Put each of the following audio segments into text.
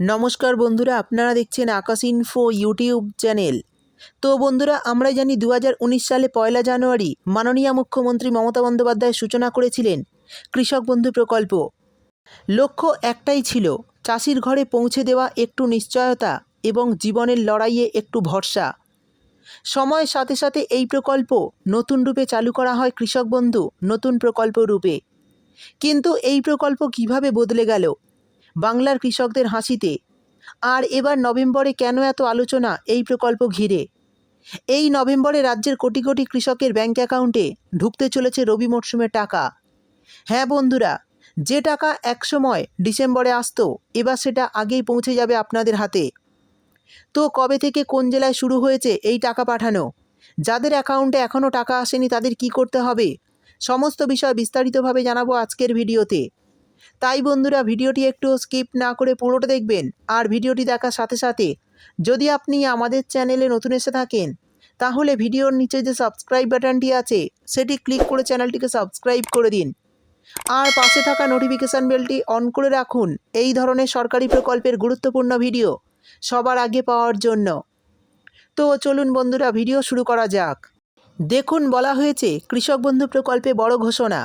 নমস্কার বন্ধুরা, আপনারা দেখছেন আকাশ ইনফো ইউটিউব চ্যানেল তো বন্ধুরা আমরা জানি দু হাজার উনিশ সালে পয়লা জানুয়ারি মাননীয় মুখ্যমন্ত্রী মমতা বন্দ্যোপাধ্যায় সূচনা করেছিলেন কৃষক বন্ধু প্রকল্প। লক্ষ্য একটাই ছিল, চাষির ঘরে পৌঁছে দেওয়া একটু নিশ্চয়তা এবং জীবনের লড়াইয়ে একটু ভরসা। সময়ের সাথে সাথে এই প্রকল্প নতুন রূপে চালু করা হয় কৃষক বন্ধু নতুন প্রকল্প রূপে। কিন্তু এই প্রকল্প কীভাবে বদলে গেল? বাংলার কৃষকদের হাসিতে। আর এবার নভেম্বরে কেন এত আলোচনা, এই প্রকল্প ঘিরে? এই নভেম্বরে রাজ্যের কোটি কোটি কৃষকের ব্যাঙ্ক অ্যাকাউন্টে ঢুকতে চলেছে রবি মরশুমের টাকা। হ্যাঁ বন্ধুরা, যে টাকা একসময় ডিসেম্বরে আসতো, এবার সেটা আগেই পৌঁছে যাবে আপনাদের হাতে। তো কবে থেকে কোন জেলায় শুরু হয়েছে এই টাকা পাঠানো? যাদের অ্যাকাউন্টে এখনও টাকা আসেনি তাদের কি করতে হবে? সমস্ত বিষয় বিস্তারিতভাবে জানাব আজকের ভিডিওতে। তাই বন্ধুরা ভিডিওটি একটু স্কিপ না করে পুরোটা দেখবেন আর ভিডিওটি দেখার সাথে সাথে যদি আপনি আমাদের চ্যানেলে নতুন এসে থাকেন, তাহলে ভিডিওর নিচে যে সাবস্ক্রাইব বাটনটি আছে, সেটি ক্লিক করে চ্যানেলটিকে সাবস্ক্রাইব করে দিন। আর পাশে থাকা নোটিফিকেশান বেলটি অন করে রাখুন। এই ধরনের সরকারি প্রকল্পের গুরুত্বপূর্ণ ভিডিও সবার আগে পাওয়ার জন্য। তো চলুন বন্ধুরা, ভিডিও শুরু করা যাক। দেখুন, বলা হয়েছে, কৃষক বন্ধু প্রকল্পে বড় ঘোষণা।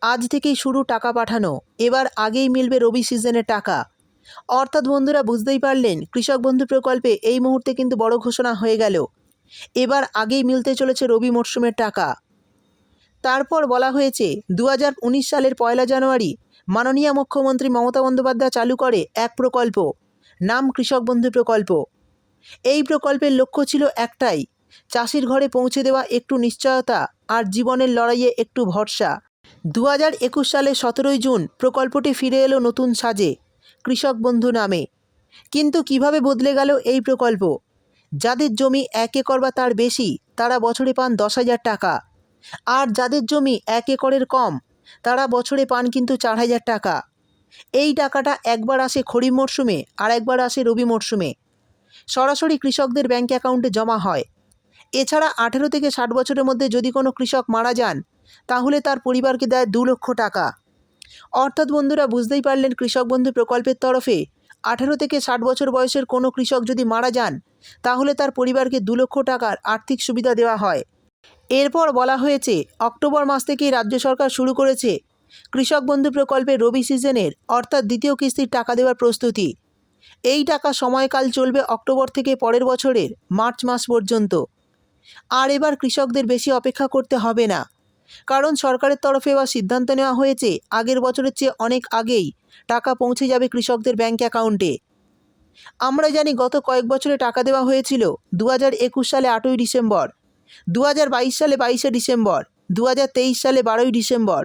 আজ থেকেই শুরু টাকা পাঠানো। এবার আগেই মিলবে রবি সিজনের টাকা। অর্থাৎ বন্ধুরা, বুঝতেই পারলেন, কৃষক বন্ধু প্রকল্পে এই মুহূর্তে কিন্তু বড় ঘোষণা হয়ে গেল। এবার আগেই মিলতে চলেছে রবি মরশুমের টাকা। তারপর বলা হয়েছে দু হাজার উনিশ সালের পয়লা জানুয়ারি মাননীয় মুখ্যমন্ত্রী মমতা বন্দ্যোপাধ্যায় চালু করে এক প্রকল্প, নাম কৃষক বন্ধু প্রকল্প। এই প্রকল্পের লক্ষ্য ছিল একটাই, চাষির ঘরে পৌঁছে দেওয়া একটু নিশ্চয়তা আর জীবনের লড়াইয়ে একটু ভরসা। দু হাজার একুশ সালের সতেরোই জুন প্রকল্পটি ফিরে এলো নতুন সাজে, কৃষক বন্ধু নামে। কিন্তু কীভাবে বদলে গেল এই প্রকল্প? যাদের জমি এক একর বা তার বেশি, তারা বছরে পান দশ হাজার টাকা। আর যাদের জমি এক একরের কম, তারা বছরে পান কিন্তু চার হাজার টাকা। এই টাকাটা একবার আসে খরিফ মরশুমে আর একবার আসে রবি মরশুমে। সরাসরি কৃষকদের ব্যাঙ্ক অ্যাকাউন্টে জমা হয়। এছাড়া আঠেরো থেকে ষাট বছরের মধ্যে যদি কোনো কৃষক মারা যান তাহলে তার পরিবারকে দেয় দু লক্ষ টাকা। অর্থাৎ বন্ধুরা, বুঝতেই পারলেন কৃষক বন্ধু প্রকল্পের তরফে আঠেরো থেকে ষাট বছর বয়সের কোনো কৃষক যদি মারা যান, তাহলে তার পরিবারকে দু লক্ষ টাকার আর্থিক সুবিধা দেওয়া হয়। এরপর বলা হয়েছে, অক্টোবর মাস থেকেই রাজ্য সরকার শুরু করেছে কৃষক বন্ধু প্রকল্পের রবি সিজনের, অর্থাৎ দ্বিতীয় কিস্তির টাকা দেওয়ার প্রস্তুতি। এই টাকা সময়কাল চলবে অক্টোবর থেকে পরের বছরের, মার্চ মাস পর্যন্ত। আর এবার কৃষকদের বেশি অপেক্ষা করতে হবে না। কারণ সরকারের তরফে এবার সিদ্ধান্ত নেওয়া হয়েছে আগের বছরের চেয়ে অনেক আগেই টাকা পৌঁছে যাবে কৃষকদের ব্যাঙ্ক অ্যাকাউন্টে। আমরা জানি গত কয়েক বছরে টাকা দেওয়া হয়েছিল দু একুশ সালে আটই ডিসেম্বর দু হাজার বাইশ সালে বাইশে ডিসেম্বর দু হাজার তেইশ সালে বারোই ডিসেম্বর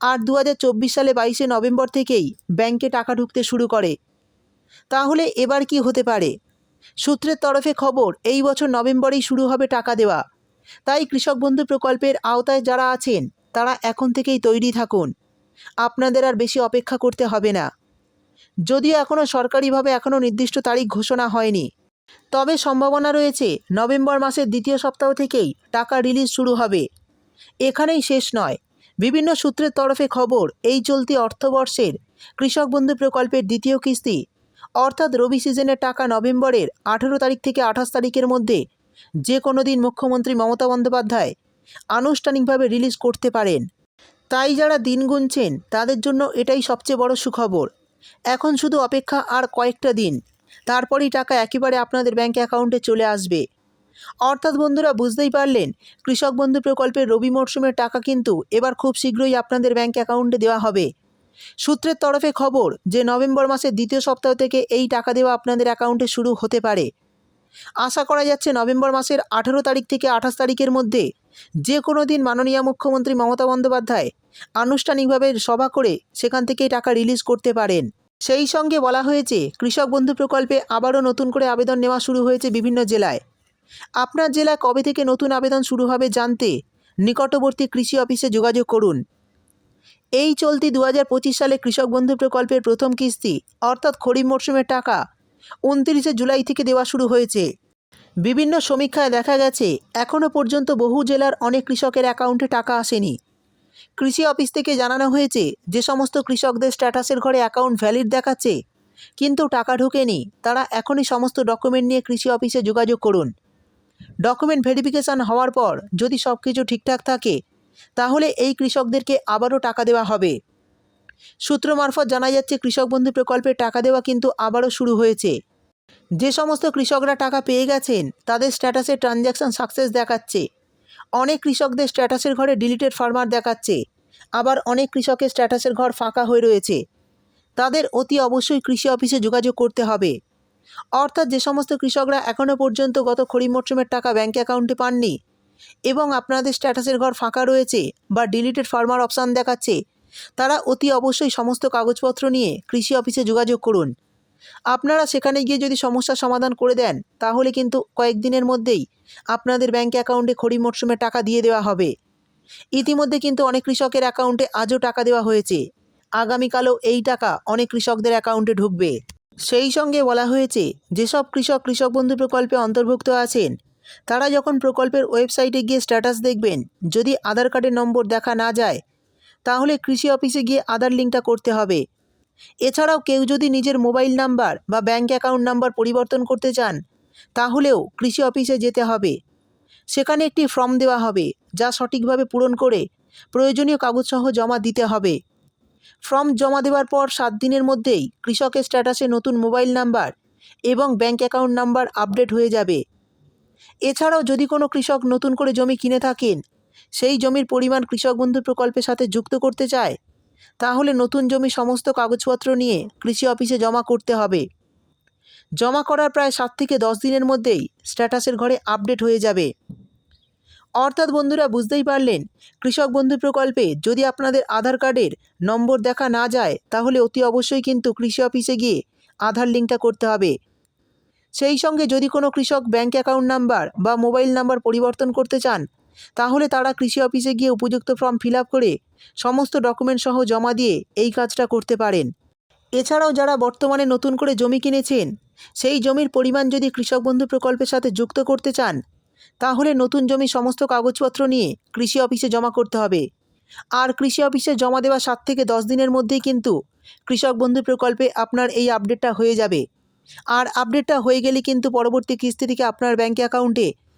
আর দু হাজার চব্বিশ সালে বাইশে নভেম্বর থেকেই ব্যাংকে টাকা ঢুকতে শুরু করে। তাহলে এবার কি হতে পারে? সূত্রের তরফে খবর, এই বছর নভেম্বরেই শুরু হবে টাকা দেওয়া। তাই কৃষক বন্ধু প্রকল্পের আওতায় যারা আছেন, তারা এখন থেকেই তৈরি থাকুন। আপনাদের আর বেশি অপেক্ষা করতে হবে না। যদিও এখনও সরকারিভাবে এখনও নির্দিষ্ট তারিখ ঘোষণা হয়নি, তবে সম্ভাবনা রয়েছে নভেম্বর মাসের দ্বিতীয় সপ্তাহ থেকেই টাকা রিলিজ শুরু হবে। এখানেই শেষ নয়। বিভিন্ন সূত্রের তরফে খবর, এই চলতি অর্থবর্ষের কৃষক বন্ধু প্রকল্পের দ্বিতীয় কিস্তি, অর্থাৎ রবি সিজনের টাকা নভেম্বরের আঠেরো তারিখ থেকে আঠাশ তারিখের মধ্যে যে কোনো দিন মুখ্যমন্ত্রী মমতা বন্দ্যোপাধ্যায় আনুষ্ঠানিকভাবে রিলিজ করতে পারেন। তাই যারা দিন গুনছেন, তাদের জন্য এটাই সবচেয়ে বড় সুখবর। এখন শুধু অপেক্ষা আর কয়েকটা দিন, তারপরেই টাকা একেবারে আপনাদের ব্যাঙ্ক অ্যাকাউন্টে চলে আসবে। অর্থাৎ বন্ধুরা, বুঝতেই পারলেন, কৃষক বন্ধু প্রকল্পের রবি মরশুমের টাকা কিন্তু এবার খুব শীঘ্রই আপনাদের ব্যাঙ্ক অ্যাকাউন্টে দেওয়া হবে। সূত্রের তরফে খবর যে, নভেম্বর মাসের দ্বিতীয় সপ্তাহ থেকে এই টাকা দেওয়া আপনাদের অ্যাকাউন্টে শুরু হতে পারে। আশা করা যাচ্ছে নভেম্বর মাসের আঠেরো তারিখ থেকে আঠাশ তারিখের মধ্যে যে কোনো দিন মাননীয় মুখ্যমন্ত্রী মমতা বন্দ্যোপাধ্যায় আনুষ্ঠানিকভাবে সভা করে সেখান থেকেই টাকা রিলিজ করতে পারেন। সেই সঙ্গে বলা হয়েছে, কৃষক বন্ধু প্রকল্পে আবারও নতুন করে আবেদন নেওয়া শুরু হয়েছে বিভিন্ন জেলায়। আপনার জেলায় কবে থেকে নতুন আবেদন শুরু হবে জানতে নিকটবর্তী কৃষি অফিসে যোগাযোগ করুন। এই চলতি দু হাজার পঁচিশ সালে কৃষক বন্ধু প্রকল্পের প্রথম কিস্তি, অর্থাৎ খরিফ মরশুমের টাকা উনত্রিশে জুলাই থেকে দেওয়া শুরু হয়েছে। বিভিন্ন সমীক্ষায় দেখা গেছে এখনও পর্যন্ত বহু জেলার অনেক কৃষকের অ্যাকাউন্টে টাকা আসেনি। কৃষি অফিস থেকে জানানো হয়েছে যে সমস্ত কৃষকদের স্ট্যাটাসের ঘরে অ্যাকাউন্ট ভ্যালিড দেখাচ্ছে, কিন্তু টাকা ঢোকেনি। তারা এখনই সমস্ত ডকুমেন্ট নিয়ে কৃষি অফিসে যোগাযোগ করুন। ডকুমেন্ট ভেরিফিকেশান হওয়ার পর যদি সব কিছু ঠিকঠাক থাকে, তাহলে এই কৃষকদেরকে আবারও টাকা দেওয়া হবে। সূত্র মারফত জানা যাচ্ছে কৃষক বন্ধু প্রকল্পের টাকা দেওয়া কিন্তু আবারও শুরু হয়েছে। যে সমস্ত কৃষকরা টাকা পেয়ে গেছেন, তাদের স্ট্যাটাসে ট্রানজ্যাকশান সাকসেস দেখাচ্ছে। অনেক কৃষকদের স্ট্যাটাসের ঘরে ডিলিটেড ফার্মার দেখাচ্ছে। আবার অনেক কৃষকের স্ট্যাটাসের ঘর ফাঁকা হয়ে রয়েছে। তাদের অতি অবশ্যই কৃষি অফিসে যোগাযোগ করতে হবে। অর্থাৎ যে সমস্ত কৃষকরা এখনও পর্যন্ত গত খরিফ মরশুমের টাকা ব্যাঙ্ক অ্যাকাউন্টে পাননি এবং আপনাদের স্ট্যাটাসের ঘর ফাঁকা রয়েছে বা ডিলিটেড ফার্মার অপশান দেখাচ্ছে তারা অতি অবশ্যই সমস্ত কাগজপত্র নিয়ে কৃষি অফিসে যোগাযোগ করুন। আপনারা সেখানে গিয়ে যদি সমস্যার সমাধান করে দেন, তাহলে কিন্তু কয়েকদিনের মধ্যেই আপনাদের ব্যাঙ্ক অ্যাকাউন্টে খড়ি মরশুমে টাকা দিয়ে দেওয়া হবে। ইতিমধ্যে কিন্তু অনেক কৃষকের অ্যাকাউন্টে আজও টাকা দেওয়া হয়েছে। আগামীকালও এই টাকা অনেক কৃষকদের অ্যাকাউন্টে ঢুকবে। সেই সঙ্গে বলা হয়েছে, যেসব কৃষক কৃষক বন্ধু প্রকল্পে অন্তর্ভুক্ত আছেন, তারা যখন প্রকল্পের ওয়েবসাইটে গিয়ে স্ট্যাটাস দেখবেন, যদি আধার কার্ডের নম্বর দেখা না যায় তাহলে কৃষি অফিসে গিয়ে আধার লিঙ্কটা করতে হবে। এছাড়াও কেউ যদি নিজের মোবাইল নাম্বার বা ব্যাঙ্ক অ্যাকাউন্ট নাম্বার পরিবর্তন করতে চান, তাহলেও কৃষি অফিসে যেতে হবে। সেখানে একটি ফর্ম দেওয়া হবে, যা সঠিকভাবে পূরণ করে প্রয়োজনীয় কাগজসহ জমা দিতে হবে। ফর্ম জমা দেওয়ার পর সাত দিনের মধ্যেই কৃষকের স্ট্যাটাসে নতুন মোবাইল নাম্বার এবং ব্যাঙ্ক অ্যাকাউন্ট নাম্বার আপডেট হয়ে যাবে। এছাড়াও যদি কোনো কৃষক নতুন করে জমি কিনে থাকেন সেই জমির পরিমাণ কৃষক বন্ধু প্রকল্পের সাথে যুক্ত করতে চায়? তাহলে নতুন জমি সমস্ত কাগজপত্র নিয়ে কৃষি অফিসে জমা করতে হবে। জমা করার প্রায় সাত থেকে দশ দিনের মধ্যেই স্ট্যাটাসের ঘরে আপডেট হয়ে যাবে। অর্থাৎ বন্ধুরা, বুঝতেই পারলেন, কৃষক বন্ধু প্রকল্পে যদি আপনাদের আধার কার্ডের নম্বর দেখা না যায়, তাহলে অতি অবশ্যই কিন্তু কৃষি অফিসে গিয়ে আধার লিঙ্কটা করতে হবে। সেই সঙ্গে যদি কোনো কৃষক ব্যাঙ্ক অ্যাকাউন্ট নাম্বার বা মোবাইল নাম্বার পরিবর্তন করতে চান তাহলে তারা কৃষি অফিসে গিয়ে উপযুক্ত ফর্ম ফিল করে সমস্ত ডকুমেন্ট সহ জমা দিয়ে এই কাজটা করতে পারেন। এছাড়াও যারা বর্তমানে নতুন করে জমি কিনেছেন, সেই জমির পরিমাণ যদি কৃষক বন্ধু প্রকল্পের সাথে যুক্ত করতে চান, তাহলে নতুন জমি সমস্ত কাগজপত্র নিয়ে কৃষি অফিসে জমা করতে হবে। আর কৃষি অফিসে জমা দেওয়া সাত থেকে দশ দিনের মধ্যেই কিন্তু কৃষক বন্ধু প্রকল্পে আপনার এই আপডেটটা হয়ে যাবে। আর আপডেটটা হয়ে গেলে কিন্তু পরবর্তী কিস্তি থেকে আপনার ব্যাঙ্ক অ্যাকাউন্টে